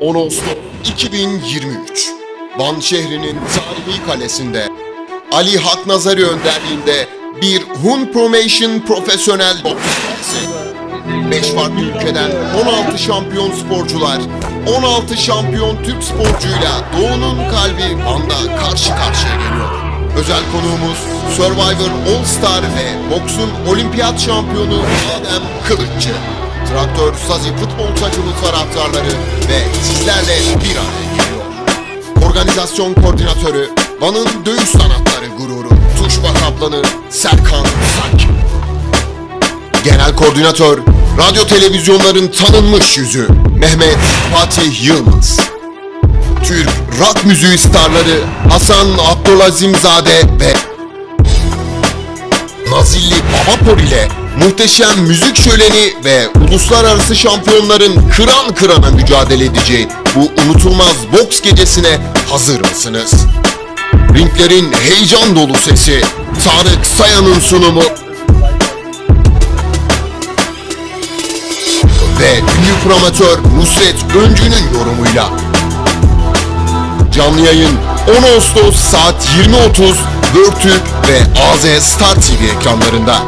10 Ağustos 2023 Van şehrinin tarihi kalesinde Ali Hak Nazari önderliğinde bir Hun Promotion profesyonel boks serisi. 5 farklı ülkeden 16 şampiyon sporcular, 16 şampiyon Türk sporcuyla Doğu'nun kalbi Van'da karşı karşıya geliyor. Özel konuğumuz Survivor All Star ve boksun olimpiyat şampiyonu Adem Kılıççı. Traktör Sazi futbol takımı taraftarları ve sizlerle bir araya geliyor. Organizasyon koordinatörü, Van'ın dövüş sanatları gururu, Tuşba Kaplanı, Serkan Sak. Genel koordinatör, radyo televizyonların tanınmış yüzü, Mehmet Fatih Yılmaz. Türk rock müziği starları Hasan Abdülazimzade ve Nazilli Babapor ile muhteşem müzik şöleni ve uluslararası şampiyonların kıran kırana mücadele edeceği bu unutulmaz boks gecesine hazır mısınız? Ringlerin heyecan dolu sesi, Tarık Sayan'ın sunumu ve ünlü promotör Nusret Öncü'nün yorumuyla Canlı yayın 10 Ağustos saat 20.30 Görtürk ve AZ Star TV ekranlarında.